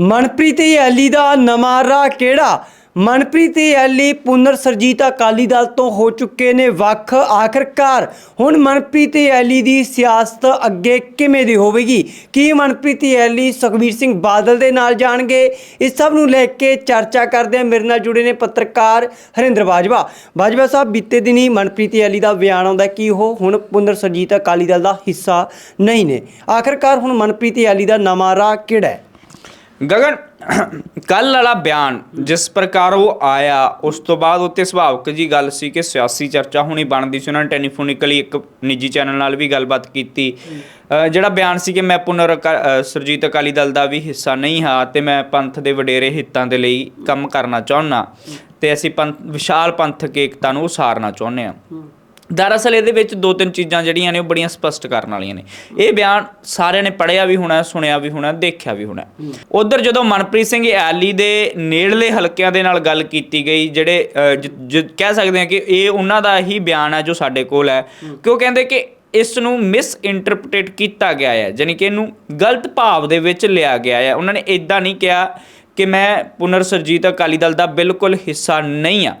Manpreet ally ਦਾ ਨਵਾਂ ਰਾਹ ਕਿਹੜਾ? ਮਨਪ੍ਰੀਤ ਐਲੀ ਪੁਨਰ ਸਰਜੀਤ ਅਕਾਲੀ ਦਲ ਤੋਂ ਹੋ ਚੁੱਕੇ ਨੇ ਵੱਖ ਆਖਰਕਾਰ। ਹੁਣ ਮਨਪ੍ਰੀਤ ਐਲੀ ਦੀ ਸਿਆਸਤ ਅੱਗੇ ਕਿਵੇਂ ਦੀ ਹੋਵੇਗੀ? ਕੀ ਮਨਪ੍ਰੀਤ ਐਲੀ ਸੁਖਬੀਰ ਸਿੰਘ ਬਾਦਲ ਦੇ ਨਾਲ ਜਾਣਗੇ? ਇਸ ਸਭ ਨੂੰ ਲੈ ਕੇ ਚਰਚਾ ਕਰਦੇ ਹਾਂ। ਮੇਰੇ ਨਾਲ ਜੁੜੇ ਨੇ ਪੱਤਰਕਾਰ ਹਰਿੰਦਰ ਬਾਜਵਾ। ਬਾਜਵਾ ਸਾਹਿਬ, ਬੀਤੇ ਦਿਨੀ ਮਨਪ੍ਰੀਤ ਐਲੀ ਦਾ ਬਿਆਨ ਆਉਂਦਾ ਕਿ ਉਹ ਹੁਣ ਪੁਨਰ ਸਰਜੀਤ ਅਕਾਲੀ ਦਲ ਦਾ ਹਿੱਸਾ ਨਹੀਂ ਨੇ। ਆਖਰਕਾਰ ਹੁਣ ਮਨਪ੍ਰੀਤ ਐਲੀ ਦਾ ਨਵਾਂ ਰਾਹ ਕਿਹੜਾ ਹੈ? ਗਗਨ ਕੱਲ ਵਾਲਾ ਬਿਆਨ ਜਿਸ ਪ੍ਰਕਾਰ ਉਹ ਆਇਆ, ਉਸ ਤੋਂ ਬਾਅਦ ਉੱਤੇ ਸੁਭਾਵਕ ਜੀ ਗੱਲ ਸੀ ਕਿ ਸਿਆਸੀ ਚਰਚਾ ਹੋਣੀ ਬਣਦੀ ਸੀ, ਉਹਨਾਂ ਨੇ ਟੈਲੀਫੋਨਿਕਲੀ ਇੱਕ ਨਿੱਜੀ ਚੈਨਲ ਨਾਲ ਵੀ ਗੱਲਬਾਤ ਕੀਤੀ। ਜਿਹੜਾ ਬਿਆਨ ਸੀ ਕਿ ਮੈਂ ਪੁਨਰ ਅਕਾ- ਸੁਰਜੀਤ ਅਕਾਲੀ ਦਲ ਦਾ ਵੀ ਹਿੱਸਾ ਨਹੀਂ ਹਾਂ ਤੇ ਮੈਂ ਪੰਥ ਦੇ ਵਡੇਰੇ ਹਿੱਤਾਂ ਦੇ ਲਈ ਕੰਮ ਕਰਨਾ ਚਾਹੁੰਦਾ ਤੇ ਅਸੀਂ ਪੰਥ, ਵਿਸ਼ਾਲ ਪੰਥਕ ਏਕਤਾ ਨੂੰ ਉਸਾਰਨਾ ਚਾਹੁੰਦੇ ਹਾਂ। ਦਰਅਸਲ ਇਹਦੇ ਵਿੱਚ ਦੋ ਤਿੰਨ ਚੀਜ਼ਾਂ ਜਿਹੜੀਆਂ ਨੇ ਉਹ ਬੜੀਆਂ ਸਪਸ਼ਟ ਕਰਨ ਵਾਲੀਆਂ ਨੇ। ਇਹ ਬਿਆਨ ਸਾਰਿਆਂ ਨੇ ਪੜ੍ਹਿਆ ਵੀ ਹੋਣਾ, ਸੁਣਿਆ ਵੀ ਹੋਣਾ, ਦੇਖਿਆ ਵੀ ਹੋਣਾ। ਉਧਰ ਜਦੋਂ ਮਨਪ੍ਰੀਤ ਸਿੰਘ ਐਲੀ ਦੇ ਨੇੜਲੇ ਹਲਕਿਆਂ ਦੇ ਨਾਲ ਗੱਲ ਕੀਤੀ ਗਈ, ਜਿਹੜੇ ਕਹਿ ਸਕਦੇ ਹਾਂ ਕਿ ਇਹ ਉਹਨਾਂ ਦਾ ਹੀ ਬਿਆਨ ਹੈ ਜੋ ਸਾਡੇ ਕੋਲ ਹੈ, ਕਿ ਉਹ ਕਹਿੰਦੇ ਕਿ ਇਸ ਨੂੰ ਮਿਸ ਇੰਟਰਪ੍ਰੀਟ ਕੀਤਾ ਗਿਆ ਹੈ ਯਾਨੀ ਕਿ ਇਹਨੂੰ ਗਲਤ ਭਾਵ ਦੇ ਵਿੱਚ ਲਿਆ ਗਿਆ ਹੈ। ਉਹਨਾਂ ਨੇ ਇਦਾਂ ਨਹੀਂ ਕਿਹਾ ਕਿ ਮੈਂ ਪੁਨਰ ਸਰਜੀਤ ਅਕਾਲੀ ਦਲ ਦਾ ਬਿਲਕੁਲ ਹਿੱਸਾ ਨਹੀਂ ਆ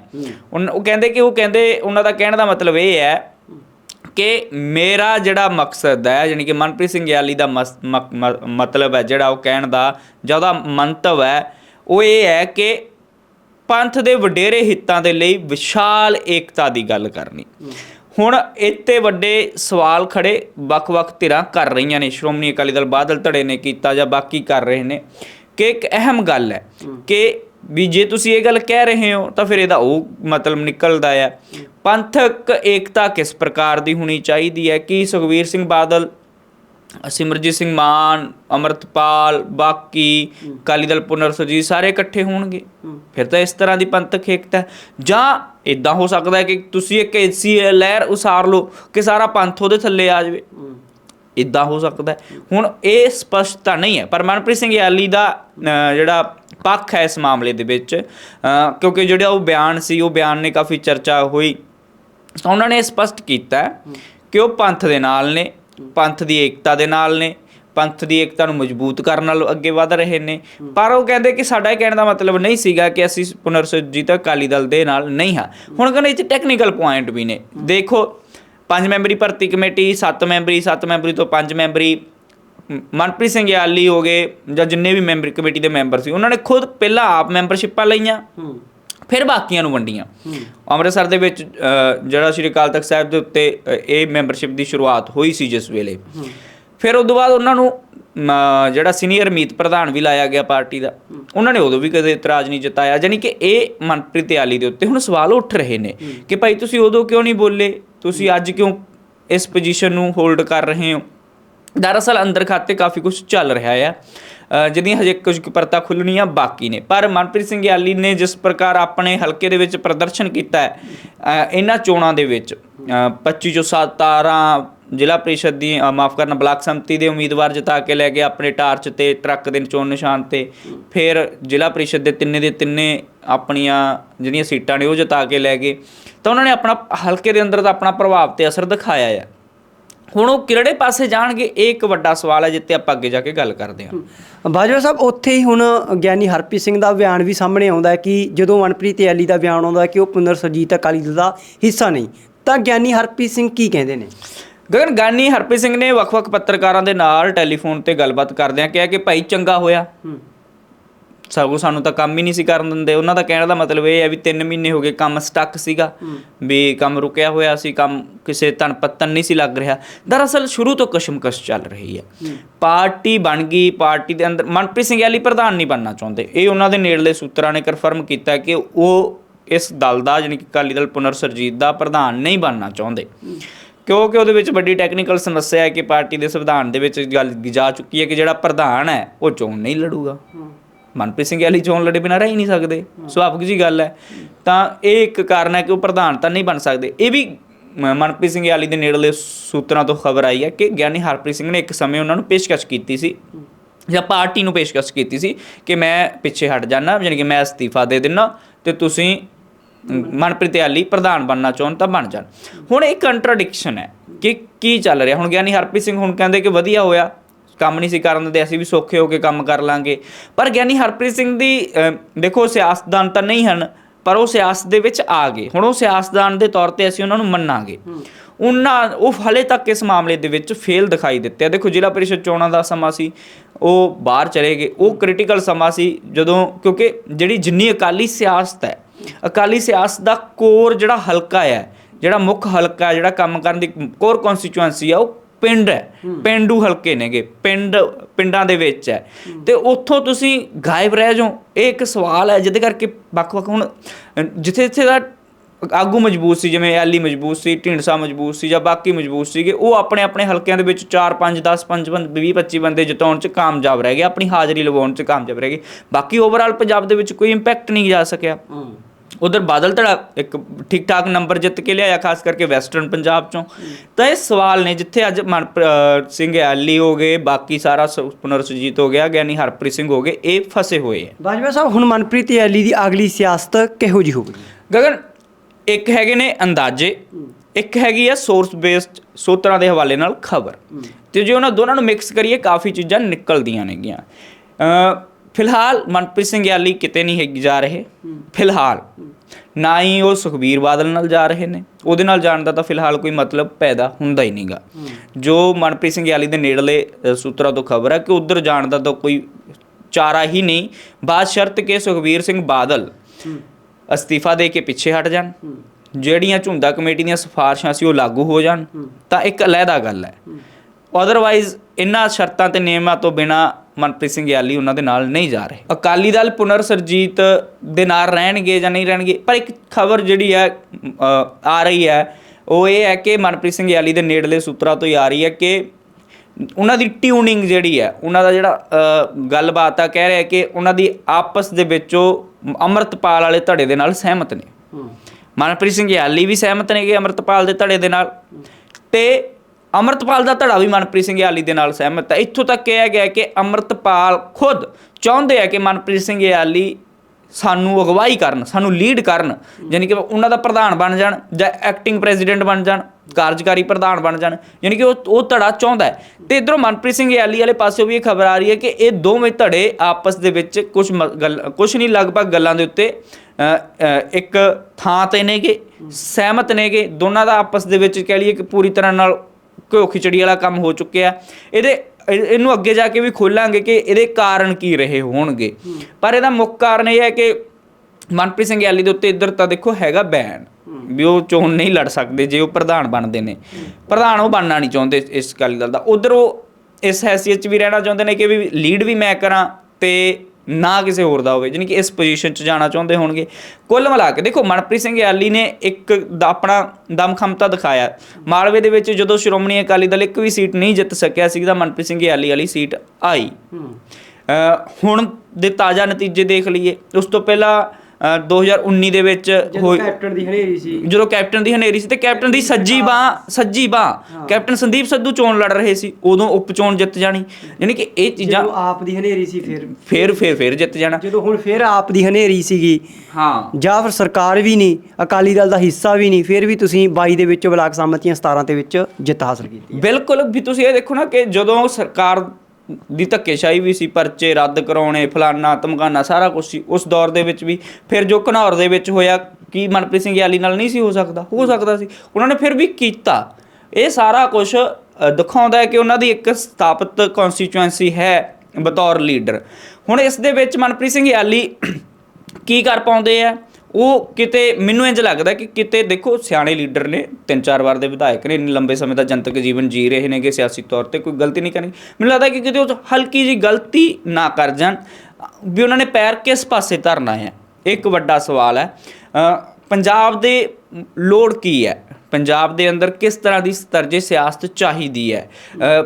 ਉਹ ਕਹਿੰਦੇ ਕਿ ਉਹ ਕਹਿੰਦੇ ਉਹਨਾਂ ਦਾ ਕਹਿਣ ਦਾ ਮਤਲਬ ਇਹ ਹੈ ਕਿ ਮੇਰਾ ਜਿਹੜਾ ਮਕਸਦ ਹੈ ਯਾਨੀ ਕਿ ਮਨਪ੍ਰੀਤ ਸਿੰਘ ਯਾਲੀ ਦਾ ਮਤਲਬ ਹੈ ਜਿਹੜਾ ਉਹ ਕਹਿਣ ਦਾ ਜਿਹਦਾ ਮੰਤਵ ਹੈ ਉਹ ਇਹ ਹੈ ਕਿ ਪੰਥ ਦੇ ਵਡੇਰੇ ਹਿੱਤਾਂ ਦੇ ਲਈ ਵਿਸ਼ਾਲ ਏਕਤਾ ਦੀ ਗੱਲ ਕਰਨੀ। ਹੁਣ ਇੱਥੇ ਵੱਡੇ ਸਵਾਲ ਖੜੇ ਵੱਖ-ਵੱਖ ਧਿਰਾਂ ਕਰ ਰਹੀਆਂ ਨੇ। ਸ਼੍ਰੋਮਣੀ ਅਕਾਲੀ ਦਲ ਬਾਦਲ ਧੜੇ ਨੇ ਕੀਤਾ ਜਾਂ ਬਾਕੀ ਕਰ ਰਹੇ ਨੇ। ਕਿ ਇੱਕ ਅਹਿਮ ਗੱਲ ਹੈ ਕਿ ਵੀ ਜੇ ਤੁਸੀਂ ਇਹ ਗੱਲ ਕਹਿ ਰਹੇ ਹੋ ਤਾਂ ਫਿਰ ਇਹਦਾ ਉਹ ਮਤਲਬ ਨਿਕਲਦਾ ਹੈ। ਪੰਥਕ ਏਕਤਾ ਕਿਸ ਪ੍ਰਕਾਰ ਦੀ ਹੋਣੀ ਚਾਹੀਦੀ ਹੈ? ਕਿ ਸੁਖਵੀਰ ਸਿੰਘ ਬਾਦਲ ਸਿਮਰਜੀਤ ਸਿੰਘ ਮਾਨ ਅਮਰਤਪਾਲ ਬਾਕੀ ਅਕਾਲੀ ਦਲ ਪੁਨਰ ਸੁਰਜੀਤ ਸਾਰੇ ਇਕੱਠੇ ਹੋਣਗੇ। ਫਿਰ ਤਾਂ ਇਸ ਤਰ੍ਹਾਂ ਦੀ ਪੰਥਕ ਏਕਤਾ। ਜਾਂ ਇਦਾਂ ਹੋ ਸਕਦਾ ਹੈ ਕਿ ਤੁਸੀਂ ਇੱਕ ਐਸੀ ਲਹਿਰ ਉਸਾਰ ਲਓ ਕਿ ਸਾਰਾ ਪੰਥ ਉਹਦੇ ਥੱਲੇ ਆ ਜਾਵੇ। ਇਦਾਂ ਹੋ ਸਕਦਾ ਹੁਣ ਇਹ ਸਪਸ਼ਟਤਾ ਨਹੀਂ ਹੈ, ਪਰ ਮਨਪ੍ਰੀਤ ਸਿੰਘ ਯਾਲੀ ਦਾ ਜਿਹੜਾ ਪੱਖ ਹੈ ਇਸ ਮਾਮਲੇ ਦੇ ਵਿੱਚ ਕਿਉਂਕਿ ਜਿਹੜਾ ਉਹ ਬਿਆਨ ਸੀ, ਉਹ ਬਿਆਨ ਨੇ ਕਾਫੀ ਚਰਚਾ ਹੋਈ। ਤਾਂ ਉਹਨਾਂ ਨੇ ਸਪਸ਼ਟ ਕੀਤਾ ਕਿ ਉਹ ਪੰਥ ਦੇ ਨਾਲ ਨੇ, ਪੰਥ ਦੀ ਏਕਤਾ ਦੇ ਨਾਲ ਨੇ, ਪੰਥ ਦੀ ਏਕਤਾ ਨੂੰ ਮਜ਼ਬੂਤ ਕਰਨ ਨਾਲ ਅੱਗੇ ਵਧ ਰਹੇ ਨੇ। ਪਰ ਉਹ ਕਹਿੰਦੇ ਕਿ ਸਾਡਾ ਇਹ ਕਹਿਣ ਦਾ ਮਤਲਬ ਨਹੀਂ ਸੀਗਾ ਕਿ ਅਸੀਂ ਪੁਨਰਸੁਜੀਤ ਅਕਾਲੀ ਦਲ ਦੇ ਨਾਲ ਨਹੀਂ ਹਾਂ। ਹੁਣ ਕਹਿੰਦੇ ਇਹ 'ਚ ਟੈਕਨੀਕਲ ਪੁਆਇੰਟ ਵੀ ਨੇ। ਦੇਖੋ ਪੰਜ ਮੈਂਬਰੀ ਭਰਤੀ ਕਮੇਟੀ ਸੱਤ ਮੈਂਬਰੀ ਸੱਤ ਮੈਂਬਰੀ ਤੋਂ ਪੰਜ ਮੈਂਬਰੀ ਮਨਪ੍ਰੀਤ ਸਿੰਘ ਯਾਲੀ ਹੋ ਗਏ ਜਾਂ ਜਿੰਨੇ ਵੀ ਮੈਂਬਰ ਕਮੇਟੀ ਦੇ ਮੈਂਬਰ ਸੀ ਉਹਨਾਂ ਨੇ ਖੁਦ ਪਹਿਲਾਂ ਆਪ ਮੈਂਬਰਸ਼ਿਪਾਂ ਲਈਆਂ ਫਿਰ ਬਾਕੀਆਂ ਨੂੰ ਵੰਡੀਆਂ। ਅੰਮ੍ਰਿਤਸਰ ਦੇ ਵਿੱਚ ਜਿਹੜਾ ਸ਼੍ਰੀ ਅਕਾਲ ਤਖਤ ਸਾਹਿਬ ਦੇ ਉੱਤੇ ਇਹ ਮੈਂਬਰਸ਼ਿਪ ਦੀ ਸ਼ੁਰੂਆਤ ਹੋਈ ਸੀ ਜਿਸ ਵੇਲੇ। ਫਿਰ ਉਸ ਤੋਂ ਬਾਅਦ ਉਹਨਾਂ ਨੂੰ ਜਿਹੜਾ ਸੀਨੀਅਰ ਮੀਤ ਪ੍ਰਧਾਨ ਵੀ ਲਾਇਆ ਗਿਆ ਪਾਰਟੀ ਦਾ ਉਹਨਾਂ ਨੇ ਉਦੋਂ ਵੀ ਕਦੇ ਇਤਰਾਜ਼ ਨਹੀਂ ਜਤਾਇਆ। ਯਾਨੀ ਕਿ ਇਹ ਮਨਪ੍ਰੀਤ ਯਾਲੀ ਦੇ ਉੱਤੇ ਹੁਣ ਸਵਾਲ ਉੱਠ ਰਹੇ ਨੇ ਕਿ ਭਾਈ ਤੁਸੀਂ ਉਦੋਂ ਕਿਉਂ ਨਹੀਂ ਬੋਲੇ? ਤੁਸੀਂ ਅੱਜ ਕਿਉਂ ਇਸ ਪੋਜੀਸ਼ਨ ਨੂੰ ਹੋਲਡ ਕਰ ਰਹੇ ਹੋ? ਦਰਅਸਲ ਅੰਦਰ ਖਾਤੇ ਕਾਫੀ ਕੁਝ ਚੱਲ ਰਿਹਾ ਹੈ ਜਿਹਦੀਆਂ ਹਜੇ ਕੁਝ ਕੁ ਪਰਤਾਂ ਖੁੱਲਣੀਆਂ ਬਾਕੀ ਨੇ। ਪਰ ਮਨਪ੍ਰੀਤ ਸਿੰਘ ਯਾਲੀ ਨੇ ਜਿਸ ਪ੍ਰਕਾਰ ਆਪਣੇ ਹਲਕੇ ਦੇ ਵਿੱਚ ਪ੍ਰਦਰਸ਼ਨ ਕੀਤਾ ਹੈ ਇਹਨਾਂ ਚੋਣਾਂ ਦੇ ਵਿੱਚ ਅ, 25 ਚੋਂ 17 ਜ਼ਿਲ੍ਹਾ ਪ੍ਰੀਸ਼ਦ ਦੀ ਮਾਫ ਕਰਨਾ ਬਲਾਕ ਸੰਮਤੀ ਦੇ ਉਮੀਦਵਾਰ ਜਿਤਾ ਕੇ ਲੈ ਗਏ ਆਪਣੇ ਟਾਰਚ ਤੇ ਟਰੱਕ ਦੇ ਚੋਣ ਨਿਸ਼ਾਨ ਤੇ। ਫਿਰ ਜ਼ਿਲ੍ਹਾ ਪ੍ਰੀਸ਼ਦ ਦੇ ਤਿੰਨੇ ਦੇ ਤਿੰਨੇ ਆਪਣੀਆਂ ਜਿਹੜੀਆਂ ਸੀਟਾਂ ਨੇ ਉਹ ਜਿਤਾ ਕੇ ਲੈ ਗਏ। ਤਾਂ ਉਹਨਾਂ ਨੇ ਆਪਣਾ ਹਲਕੇ ਦੇ ਅੰਦਰ ਦਾ ਆਪਣਾ ਪ੍ਰਭਾਵ ਤੇ ਅਸਰ ਦਿਖਾਇਆ ਹੈ ਹੁਣ ਉਹ ਕਿਹੜੇ ਪਾਸੇ ਜਾਣਗੇ ਇਹ ਇੱਕ ਵੱਡਾ ਸਵਾਲ ਹੈ ਜਿੱਤੇ ਆਪਾਂ ਅੱਗੇ ਜਾ ਕੇ ਗੱਲ ਕਰਦੇ ਹਾਂ। ਬਾਜਵਾ ਸਾਹਿਬ ਉੱਥੇ ਹੀ ਹੁਣ ਗਿਆਨੀ ਹਰਪ੍ਰੀਤ ਸਿੰਘ ਦਾ ਬਿਆਨ ਵੀ ਸਾਹਮਣੇ ਆਉਂਦਾ ਹੈ ਕਿ ਜਦੋਂ ਮਨਪ੍ਰੀਤ ਐਲੀ ਦਾ ਬਿਆਨ ਆਉਂਦਾ ਕਿ ਉਹ ਪੁਨਰ ਸਰਜੀਤ ਅਕਾਲੀ ਦਲ ਦਾ ਹਿੱਸਾ ਨਹੀਂ ਤਾਂ ਗਿਆਨੀ ਹਰਪ੍ਰੀਤ ਸਿੰਘ ਕੀ ਕਹਿੰਦੇ ਨੇ? ਗਗਨ ਗਾਨੀ ਹਰਪ੍ਰੀਤ ਸਿੰਘ ਨੇ ਵੱਖ-ਵੱਖ ਪੱਤਰਕਾਰਾਂ ਦੇ ਨਾਲ ਟੈਲੀਫੋਨ ਤੇ ਗੱਲਬਾਤ ਕਰਦਿਆਂ ਕਿਹਾ ਕਿ ਭਾਈ ਚੰਗਾ ਹੋਇਆ। ਸਗੋਂ ਸਾਨੂੰ ਤਾਂ ਕੰਮ ਹੀ ਨਹੀਂ ਸੀ ਕਰਨ ਦਿੰਦੇ। ਉਹਨਾਂ ਦਾ ਕਹਿਣ ਦਾ ਮਤਲਬ ਇਹ ਹੈ ਵੀ 3 ਮਹੀਨੇ ਹੋ ਗਏ ਕੰਮ ਸਟਕ ਸੀਗਾ। ਵੀ ਕੰਮ ਰੁਕਿਆ ਹੋਇਆ ਸੀ ਕੰਮ ਕਿਸੇ ਤਨ ਪੱਤਨ ਨਹੀਂ ਸੀ ਲੱਗ ਰਿਹਾ। ਦਰਅਸਲ ਸ਼ੁਰੂ ਤੋਂ ਕਸ਼ਮਕਸ਼ ਚੱਲ ਰਹੀ ਹੈ। ਪਾਰਟੀ ਬਣ ਗਈ ਪਾਰਟੀ ਦੇ ਅੰਦਰ ਮਨਪ੍ਰੀਤ ਸਿੰਘ ਯਾਲੀ ਪ੍ਰਧਾਨ ਨਹੀਂ ਬਣਨਾ ਚਾਹੁੰਦੇ। ਇਹ ਉਹਨਾਂ ਦੇ ਨੇੜਲੇ ਸੂਤਰਾਂ ਨੇ ਕਨਫਰਮ ਕੀਤਾ ਕਿ ਉਹ ਇਸ ਦਲ ਦਾ ਯਾਨੀ ਕਿ ਅਕਾਲੀ ਦਲ ਪੁਨਰ ਸਰਜੀਤ ਦਾ ਪ੍ਰਧਾਨ ਨਹੀਂ ਬਣਨਾ ਚਾਹੁੰਦੇ। ਕਿਉਂਕਿ ਉਹਦੇ ਵਿੱਚ ਵੱਡੀ ਟੈਕਨੀਕਲ ਸਮੱਸਿਆ ਹੈ ਕਿ ਪਾਰਟੀ ਦੇ ਸੰਵਿਧਾਨ ਦੇ ਵਿੱਚ ਗੱਲ ਜਾ ਚੁੱਕੀ ਹੈ ਕਿ ਜਿਹੜਾ ਪ੍ਰਧਾਨ ਹੈ ਉਹ ਚੋਣ ਨਹੀਂ ਲੜੂਗਾ। ਮਨਪ੍ਰੀਤ ਸਿੰਘ ਵਾਲੀ ਚੋਣ ਲੜੇ ਬਿਨਾਂ ਰਹਿ ਹੀ ਨਹੀਂ ਸਕਦੇ। ਸੁਭਾਵਿਕ ਜੀ ਗੱਲ ਹੈ। ਤਾਂ ਇਹ ਇੱਕ ਕਾਰਨ ਹੈ ਕਿ ਉਹ ਪ੍ਰਧਾਨ ਤਾਂ ਨਹੀਂ ਬਣ ਸਕਦੇ। ਇਹ ਵੀ ਮਨਪ੍ਰੀਤ ਸਿੰਘ ਵਾਲੀ ਦੇ ਨੇੜਲੇ ਸੂਤਰਾਂ ਤੋਂ ਖਬਰ ਆਈ ਹੈ ਕਿ ਗਿਆਨੀ ਹਰਪ੍ਰੀਤ ਸਿੰਘ ਨੇ ਇੱਕ ਸਮੇਂ ਉਹਨਾਂ ਨੂੰ ਪੇਸ਼ਕਸ਼ ਕੀਤੀ ਸੀ। ਜਾਂ ਪਾਰਟੀ ਨੂੰ ਪੇਸ਼ਕਸ਼ ਕੀਤੀ ਸੀ ਕਿ ਮੈਂ ਪਿੱਛੇ ਹਟ ਜਾਣਾ ਯਾਨੀ ਕਿ ਮੈਂ ਅਸਤੀਫਾ ਦੇ ਦਿੰਨਾ ਤੇ ਤੁਸੀਂ ਮਨਪ੍ਰੀਤ ਆਲੀ ਪ੍ਰਧਾਨ ਬਣਨਾ ਚਾਹੁਣ ਤਾਂ ਬਣ ਜਾਣ। ਹੁਣ ਇਹ ਕੰਟਰਡਿਕਸ਼ਨ ਹੈ ਕਿ ਕੀ ਚੱਲ ਰਿਹਾ? ਹੁਣ ਗਿਆਨੀ ਹਰਪ੍ਰੀਤ ਸਿੰਘ ਹੁਣ ਕਹਿੰਦੇ ਕਿ ਵਧੀਆ ਹੋਇਆ। ਕੰਮ ਨਹੀਂ ਸੀ ਕਰਨ ਦਿੰਦੇ ਅਸੀਂ ਵੀ ਸੌਖੇ ਹੋ ਕੇ ਕੰਮ ਕਰ ਲਾਂਗੇ। ਪਰ ਗਿਆਨੀ ਹਰਪ੍ਰੀਤ ਸਿੰਘ ਦੀ ਦੇਖੋ ਸਿਆਸਤਦਾਨ ਤਾਂ ਨਹੀਂ ਹਨ ਪਰ ਉਹ ਸਿਆਸਤ ਦੇ ਵਿੱਚ ਆ ਗਏ। ਹੁਣ ਉਹ ਸਿਆਸਤਦਾਨ ਦੇ ਤੌਰ ਤੇ ਅਸੀਂ ਉਹਨਾਂ ਨੂੰ ਮੰਨਾਂਗੇ। ਉਹਨਾਂ ਉਹ ਹਲੇ ਤੱਕ ਇਸ ਮਾਮਲੇ ਦੇ ਵਿੱਚ ਫੇਲ ਦਿਖਾਈ ਦਿੱਤੇ ਆ। ਦੇਖੋ ਜ਼ਿਲ੍ਹਾ ਪਰਿਸ਼ਦ ਚੋਣਾਂ ਦਾ ਸਮਾਂ ਸੀ ਉਹ ਬਾਹਰ ਚਲੇ ਗਏ। ਉਹ ਕ੍ਰਿਟੀਕਲ ਸਮਾਂ ਸੀ ਜਦੋਂ ਕਿਉਂਕਿ ਜਿਹੜੀ ਜਿੰਨੀ ਅਕਾਲੀ ਸਿਆਸਤ ਹੈ ਅਕਾਲੀ ਸਿਆਸਤ ਦਾ ਕੋਰ ਜਿਹੜਾ ਹਲਕਾ ਹੈ ਜਿਹੜਾ ਮੁੱਖ ਹਲਕਾ ਹੈ ਜਿਹੜਾ ਕੰਮ ਕਰਨ ਦੀ ਕੋਰ ਕਨਸਟੀਚੁਐਂਸੀ ਆ ਉਹ ਪਿੰਡ ਹੈ ਪਿੰਡੂ ਹਲਕੇ ਨੇਗੇ ਪਿੰਡ ਪਿੰਡਾਂ ਦੇ ਵਿੱਚ ਹੈ। ਤੇ ਉੱਥੋਂ ਤੁਸੀਂ ਗਾਇਬ ਰਹਿ ਜਾਓ। ਇਹ ਇੱਕ ਸਵਾਲ ਹੈ ਜਿਹਦੇ ਕਰਕੇ ਵੱਖ-ਵੱਖ ਹੁਣ ਜਿੱਥੇ ਜਿੱਥੇ ਦਾ ਆਗੂ ਮਜ਼ਬੂਤ ਸੀ ਜਿਵੇਂ ਐਲੀ ਮਜ਼ਬੂਤ ਸੀ ਢੀਂਡਸਾ ਮਜ਼ਬੂਤ ਸੀ ਜਾਂ ਬਾਕੀ ਮਜ਼ਬੂਤ ਸੀਗੇ ਉਹ ਆਪਣੇ ਆਪਣੇ ਹਲਕਿਆਂ ਦੇ ਵਿੱਚ 4 5 10 5 20 25 ਬੰਦੇ ਜਿਤਾਉਣ 'ਚ ਕਾਮਯਾਬ ਰਹਿ ਗਏ ਆਪਣੀ ਹਾਜ਼ਰੀ ਲਵਾਉਣ 'ਚ ਕਾਮਯਾਬ ਰਹਿ ਗਏ। ਬਾਕੀ ਓਵਰਆਲ ਪੰਜਾਬ ਦੇ ਵਿੱਚ ਕੋਈ ਇੰਪੈਕਟ ਨਹੀਂ ਜਾ ਸਕਿਆ। ਉਧਰ ਬਾਦਲ ਧੜਾ ਇੱਕ ਠੀਕ ਠਾਕ ਨੰਬਰ ਜਿੱਤ ਕੇ ਲਿਆਇਆ ਖਾਸ ਕਰਕੇ ਵੈਸਟਰਨ ਪੰਜਾਬ ਚੋਂ। ਤਾਂ ਇਹ ਸਵਾਲ ਨੇ ਜਿੱਥੇ ਅੱਜ ਸਿੰਘ ਐਲੀ ਹੋ ਗਏ ਬਾਕੀ ਸਾਰਾ ਸ- ਪੁਨਰ ਸੁਜੀਤ ਹੋ ਗਿਆ ਗਿਆਨੀ ਹਰਪ੍ਰੀਤ ਸਿੰਘ ਹੋ ਗਏ ਇਹ ਫਸੇ ਹੋਏ ਆ ਬਾਜਵਾ ਸਾਹਿਬ ਹੁਣ ਮਨਪ੍ਰੀਤ ਐਲੀ ਦੀ ਅਗਲੀ ਸਿਆਸਤ ਕਿਹੋ ਜੀ ਹੋਵੇਗੀ? ਗਗਨ ਇੱਕ ਹੈਗੇ ਨੇ ਅੰਦਾਜ਼ੇ ਇੱਕ ਹੈਗੀ ਆ ਸੋਰਸ ਬੇਸਡ ਸੂਤਰਾਂ ਦੇ ਹਵਾਲੇ ਨਾਲ ਖਬਰ। ਤੇ ਜੇ ਉਹਨਾਂ ਦੋਨਾਂ ਨੂੰ ਮਿਕਸ ਕਰੀਏ ਕਾਫੀ ਚੀਜ਼ਾਂ ਨਿਕਲਦੀਆਂ ਨੇਗੀਆਂ। ਅ ਫਿਲਹਾਲ ਮਨਪ੍ਰੀਤ ਸਿੰਘ ਯਾਲੀ ਕਿਤੇ ਨਹੀਂ ਹੈਗੀ ਜਾ ਰਹੇ। ਫਿਲਹਾਲ। ਨਾ ਹੀ ਉਹ ਸੁਖਬੀਰ ਬਾਦਲ ਨਾਲ ਜਾ ਰਹੇ ਨੇ। ਉਹਦੇ ਨਾਲ ਜਾਣ ਦਾ ਤਾਂ ਫਿਲਹਾਲ ਕੋਈ ਮਤਲਬ ਪੈਦਾ ਹੁੰਦਾ ਹੀ ਨਹੀਂਗਾ। ਜੋ ਮਨਪ੍ਰੀਤ ਸਿੰਘ ਯਾਲੀ ਦੇ ਨੇੜਲੇ ਸੂਤਰਾਂ ਤੋਂ ਖਬਰ ਹੈ ਕਿ ਉਧਰ ਜਾਣ ਦਾ ਤਾਂ ਕੋਈ ਚਾਰਾ ਹੀ ਨਹੀਂ। ਬਾਦ ਸ਼ਰਤ ਕਿ ਸੁਖਬੀਰ ਸਿੰਘ ਬਾਦਲ ਅਸਤੀਫਾ ਦੇ ਕੇ ਪਿੱਛੇ ਹਟ ਜਾਣ। ਜਿਹੜੀਆਂ ਝੁੰਦਾ ਕਮੇਟੀ ਦੀਆਂ ਸਿਫਾਰਸ਼ਾਂ ਸੀ ਉਹ ਲਾਗੂ ਹੋ ਜਾਣ। ਤਾਂ ਇੱਕ ਅਲੱਗਾ ਗੱਲ ਹੈ। ਅਦਰਵਾਈਜ਼ ਇਨ੍ਹਾਂ ਸ਼ਰਤਾਂ ਤੇ ਨਿਯਮਾਂ ਤੋਂ ਬਿਨਾ ਮਨਪ੍ਰੀਤ ਸਿੰਘ ਯਾਲੀ ਉਹਨਾਂ ਦੇ ਨਾਲ ਨਹੀਂ ਜਾ ਰਹੇ। ਅਕਾਲੀ ਦਲ ਪੁਨਰ ਸਰਜੀਤ ਦੇ ਨਾਲ ਰਹਿਣਗੇ ਜਾਂ ਨਹੀਂ ਰਹਿਣਗੇ ਪਰ ਇੱਕ ਖਬਰ ਜਿਹੜੀ ਹੈ ਆ ਰਹੀ ਹੈ ਉਹ ਇਹ ਹੈ ਕਿ ਮਨਪ੍ਰੀਤ ਸਿੰਘ ਯਾਲੀ ਦੇ ਨੇੜਲੇ ਸੂਤਰਾਂ ਤੋਂ ਹੀ ਆ ਰਹੀ ਹੈ ਕਿ ਉਹਨਾਂ ਦੀ ਟਿਊਨਿੰਗ ਜਿਹੜੀ ਹੈ ਉਹਨਾਂ ਦਾ ਜਿਹੜਾ ਗੱਲਬਾਤ ਆ ਕਹਿ ਰਿਹਾ ਕਿ ਉਹਨਾਂ ਦੀ ਆਪਸ ਦੇ ਵਿੱਚ ਅੰਮ੍ਰਿਤਪਾਲ ਵਾਲੇ ਧੜੇ ਦੇ ਨਾਲ ਸਹਿਮਤ ਨੇ। ਮਨਪ੍ਰੀਤ ਸਿੰਘ ਯਾਲੀ ਵੀ ਸਹਿਮਤ ਨੇਗੇ ਅੰਮ੍ਰਿਤਪਾਲ ਦੇ ਧੜੇ ਦੇ ਨਾਲ। ਤੇ ਅੰਮ੍ਰਿਤਪਾਲ ਦਾ ਧੜਾ ਵੀ ਮਨਪ੍ਰੀਤ ਸਿੰਘ ਯਾਲੀ ਦੇ ਨਾਲ ਸਹਿਮਤ ਹੈ। ਇੱਥੋਂ ਤੱਕ ਕਿਹਾ ਗਿਆ ਕਿ ਅੰਮ੍ਰਿਤਪਾਲ ਖੁਦ ਚਾਹੁੰਦੇ ਆ ਕਿ ਮਨਪ੍ਰੀਤ ਸਿੰਘ ਯਾਲੀ ਸਾਨੂੰ ਅਗਵਾਈ ਕਰਨ, ਸਾਨੂੰ ਲੀਡ ਕਰਨ, ਯਾਨੀ ਕਿ ਉਹਨਾਂ ਦਾ ਪ੍ਰਧਾਨ ਬਣ ਜਾਣ ਜਾਂ ਐਕਟਿੰਗ ਪ੍ਰੈਜ਼ੀਡੈਂਟ ਬਣ ਜਾਣ, ਕਾਰਜਕਾਰੀ ਪ੍ਰਧਾਨ ਬਣ ਜਾਣ, ਯਾਨੀ ਕਿ ਉਹ ਉਹ ਧੜਾ ਚਾਹੁੰਦਾ ਹੈ। ਤੇ ਇਧਰੋਂ ਮਨਪ੍ਰੀਤ ਸਿੰਘ ਯਾਲੀ ਵਾਲੇ ਪਾਸਿਓਂ ਵੀ ਇਹ ਖਬਰ ਆ ਰਹੀ ਹੈ ਕਿ ਇਹ ਦੋਵੇਂ ਧੜੇ ਆਪਸ ਦੇ ਵਿੱਚ ਕੁਝ ਕੁਝ ਨਹੀਂ, ਲਗਭਗ ਗੱਲਾਂ ਦੇ ਉੱਤੇ ਇੱਕ ਥਾਂ ਤੇ ਨੇਗੇ, ਸਹਿਮਤ ਨੇਗੇ। ਦੋਨਾਂ ਦਾ ਆਪਸ ਦੇ ਵਿੱਚ ਕਹਿ ਲਈਏ ਕਿ ਪੂਰੀ ਤਰ੍ਹਾਂ ਨਾਲ ਘਿਓ ਖਿਚੜੀ ਵਾਲਾ ਕੰਮ ਹੋ ਚੁੱਕਿਆ। ਇਹਦੇ ਇਹਨੂੰ ਅੱਗੇ ਜਾ ਕੇ ਵੀ ਖੋਲਾਂਗੇ ਕਿ ਇਹਦੇ ਕਾਰਨ ਕੀ ਰਹੇ ਹੋਣਗੇ। ਪਰ ਇਹਦਾ ਮੁੱਖ ਕਾਰਨ ਇਹ ਹੈ ਕਿ ਮਨਪ੍ਰੀਤ ਸਿੰਘ ਯਾਲੀ ਦੇ ਉੱਤੇ ਇੱਧਰ ਤਾਂ ਦੇਖੋ ਹੈਗਾ ਬੈਨ। ਵੀ ਉਹ ਚੋਣ ਨਹੀਂ ਲੜ ਸਕਦੇ, ਜੇ ਉਹ ਪ੍ਰਧਾਨ ਬਣਦੇ ਨੇ। ਪ੍ਰਧਾਨ ਉਹ ਬਣਨਾ ਨਹੀਂ ਚਾਹੁੰਦੇ ਇਸ ਅਕਾਲੀ ਦਲ ਦਾ। ਉਧਰ ਉਹ ਇਸ ਹੈਸੀਅਤ 'ਚ ਵੀ ਰਹਿਣਾ ਚਾਹੁੰਦੇ ਨੇ ਕਿ ਵੀ ਲੀਡ ਵੀ ਮੈਂ ਕਰਾਂ ਤੇ ਨਾ ਕਿਸੇ ਹੋਰ ਦਾ ਹੋਵੇ ਜਾਣੀ ਕਿ ਇਸ ਪੋਜੀਸ਼ਨ 'ਚ ਜਾਣਾ ਚਾਹੁੰਦੇ ਹੋਣਗੇ। ਕੁੱਲ ਮਿਲਾ ਕੇ ਦੇਖੋ ਮਨਪ੍ਰੀਤ ਸਿੰਘ ਯਾਲੀ ਨੇ ਇੱਕ ਦਾ ਆਪਣਾ ਦਮਖਮਤਾ ਦਿਖਾਇਆ। ਮਾਲਵੇ ਦੇ ਵਿੱਚ ਜਦੋਂ ਸ਼੍ਰੋਮਣੀ ਅਕਾਲੀ ਦਲ ਇੱਕ ਵੀ ਸੀਟ ਨਹੀਂ ਜਿੱਤ ਸਕਿਆ ਸੀ ਤਾਂ ਮਨਪ੍ਰੀਤ ਸਿੰਘ ਯਾਲੀ ਵਾਲੀ ਸੀਟ ਆਈ। ਹੁਣ ਦੇ ਤਾਜ਼ਾ ਨਤੀਜੇ ਦੇਖ ਲਈਏ। ਉਸ ਤੋਂ ਪਹਿਲਾਂ 2019 ਦੇ ਵਿੱਚ ਹੋਈ ਕੈਪਟਨ ਦੀ ਹਨੇਰੀ ਸੀ। ਜਦੋਂ ਕੈਪਟਨ ਦੀ ਹਨੇਰੀ ਸੀ ਤੇ ਕੈਪਟਨ ਦੀ ਸੱਜੀ ਬਾਹ ਸੱਜੀ ਬਾਹ। ਕੈਪਟਨ ਸੰਦੀਪ ਸੰਧੂ ਚੋਣ ਲੜ ਰਹੇ ਸੀ। ਉਦੋਂ ਉਪ ਚੋਣ ਜਿੱਤ ਜਾਣੀ। ਯਾਨੀ ਕਿ ਇਹ ਚੀਜ਼ਾਂ ਜਦੋਂ ਆਪ ਦੀ ਹਨੇਰੀ ਸੀ ਫਿਰ। ਫੇਰ ਫੇਰ ਫੇਰ ਜਿੱਤ ਜਾਣਾ। ਜਦੋਂ ਹੁਣ ਫਿਰ ਆਪ ਦੀ ਹਨੇਰੀ ਸੀਗੀ। ਹਾਂ। ਜਾਂ ਫਿਰ ਸਰਕਾਰ ਵੀ ਨਹੀਂ ਅਕਾਲੀ ਦਲ ਦਾ ਹਿੱਸਾ ਵੀ ਨਹੀਂ ਫਿਰ ਵੀ ਤੁਸੀਂ 22 ਦੇ ਵਿੱਚੋਂ ਬਲਾਕ ਸੰਮਤੀਆਂ 17 ਦੇ ਵਿੱਚ ਜਿੱਤ ਹਾਸਲ ਕੀਤੀ ਬਿਲਕੁਲ। ਵੀ ਤੁਸੀਂ ਇਹ ਦੇਖੋ ਨਾ ਕਿ ਜਦੋਂ ਸਰਕਾਰ ਦੀ ਧੱਕੇਸ਼ਾਹੀ ਵੀ ਸੀ, ਪਰਚੇ ਰੱਦ ਕਰਾਉਣੇ, ਫਲਾਨਾ, ਧਮਕਾਨਾ, ਸਾਰਾ ਕੁਝ ਸੀ। ਉਸ ਦੌਰ ਦੇ ਵਿੱਚ ਵੀ ਫਿਰ ਜੋ ਘਨੌਰ ਦੇ ਵਿੱਚ ਹੋਇਆ, ਕੀ ਮਨਪ੍ਰੀਤ ਸਿੰਘ ਯਾਲੀ ਨਾਲ ਨਹੀਂ ਸੀ ਹੋ ਸਕਦਾ? ਹੋ ਸਕਦਾ ਸੀ। ਉਹਨਾਂ ਨੇ ਫਿਰ ਵੀ ਕੀਤਾ। ਇਹ ਸਾਰਾ ਕੁਝ ਦਿਖਾਉਂਦਾ ਹੈ ਕਿ ਉਹਨਾਂ ਦੀ ਇੱਕ ਸਥਾਪਿਤ ਕਨਸਟੀਚੁਐਂਸੀ ਹੈ ਬਤੌਰ ਲੀਡਰ। ਹੁਣ ਇਸ ਦੇ ਵਿੱਚ ਮਨਪ੍ਰੀਤ ਸਿੰਘ ਯਾਲੀ ਕੀ ਕਰ ਪਾਉਂਦੇ ਆ? ਉਹ ਕਿਤੇ, ਮੈਨੂੰ ਇੰਜ ਲੱਗਦਾ ਕਿ ਕਿਤੇ ਦੇਖੋ ਸਿਆਣੇ ਲੀਡਰ ਨੇ, ਤਿੰਨ ਚਾਰ ਵਾਰ ਦੇ ਵਿਧਾਇਕ ਨੇ, ਇੰਨੇ ਲੰਬੇ ਸਮੇਂ ਦਾ ਜਨਤਕ ਜੀਵਨ ਜੀ ਰਹੇ ਨੇਗੇ ਸਿਆਸੀ ਤੌਰ ਤੇ, ਕੋਈ ਗਲਤੀ ਨਹੀਂ ਕਰਨੀ। ਮੈਨੂੰ ਲੱਗਦਾ ਕਿ ਕਿਤੇ ਉਹ ਹਲਕੀ ਜੀ ਗਲਤੀ ਨਾ ਕਰ ਜਾਣ, ਵੀ ਉਹਨਾਂ ਨੇ ਪੈਰ ਕਿਸ ਪਾਸੇ ਧਰਨਾ ਹੈ। ਇਹ ਇੱਕ ਵੱਡਾ ਸਵਾਲ ਹੈ ਪੰਜਾਬ ਦੇ ਲੋੜ ਕੀ ਹੈ? ਪੰਜਾਬ ਦੇ ਅੰਦਰ ਕਿਸ ਤਰ੍ਹਾਂ ਦੀ ਤਰਜੇ ਸਿਆਸਤ ਚਾਹੀਦੀ ਹੈ?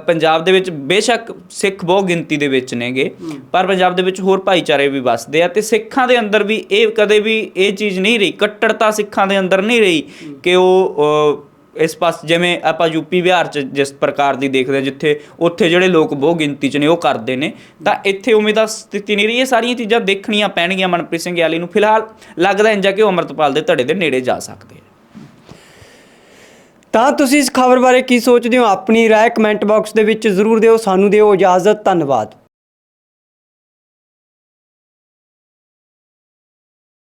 ਪੰਜਾਬ ਦੇ ਵਿੱਚ ਬੇਸ਼ੱਕ ਸਿੱਖ ਬਹੁ ਗਿਣਤੀ ਦੇ ਵਿੱਚ ਨੇਗੇ ਪਰ ਪੰਜਾਬ ਦੇ ਵਿੱਚ ਹੋਰ ਭਾਈਚਾਰੇ ਵੀ ਵੱਸਦੇ ਆ ਤੇ ਸਿੱਖਾਂ ਦੇ ਅੰਦਰ ਵੀ ਇਹ ਕਦੇ ਵੀ ਇਹ ਚੀਜ਼ ਨਹੀਂ ਰਹੀ ਕੱਟੜਤਾ ਸਿੱਖਾਂ ਦੇ ਅੰਦਰ ਨਹੀਂ ਰਹੀ ਕਿ ਉਹ ਇਸ ਪਾਸ ਜਿਵੇਂ ਆਪਾਂ ਯੂਪੀ ਬਿਹਾਰ ਚ ਜਿਸ ਪ੍ਰਕਾਰ ਦੀ ਦੇਖਦੇ ਹਾਂ, ਜਿੱਥੇ ਉੱਥੇ ਜਿਹੜੇ ਲੋਕ ਬਹੁ ਗਿਣਤੀ ਚ ਨੇ ਉਹ ਕਰਦੇ ਨੇ ਤਾਂ ਇੱਥੇ ਉਵੇਂ ਦਾ ਸਥਿਤੀ ਨਹੀਂ ਰਹੀ ਇਹ ਸਾਰੀਆਂ ਚੀਜ਼ਾਂ ਦੇਖਣੀਆਂ ਪੈਣਗੀਆਂ ਮਨਪ੍ਰੀਤ ਸਿੰਘ ਯਾਲੀ ਨੂੰ। ਫਿਲਹਾਲ ਲੱਗਦਾ ਇੰਜਾ ਕਿ ਉਹ ਅਮਰਤਪਾਲ ਦੇ ਧੜੇ ਦੇ ਨੇੜੇ ਜਾ ਸਕਦੇ ਆ। ਤਾਂ ਤੁਸੀਂ ਇਸ ਖਬਰ ਬਾਰੇ ਕੀ ਸੋਚਦੇ ਹੋ? ਆਪਣੀ ਰਾਏ ਕਮੈਂਟ ਬਾਕਸ ਦੇ ਵਿੱਚ ਜ਼ਰੂਰ ਦਿਓ। ਸਾਨੂੰ ਦਿਓ ਇਜਾਜ਼ਤ। ਧੰਨਵਾਦ।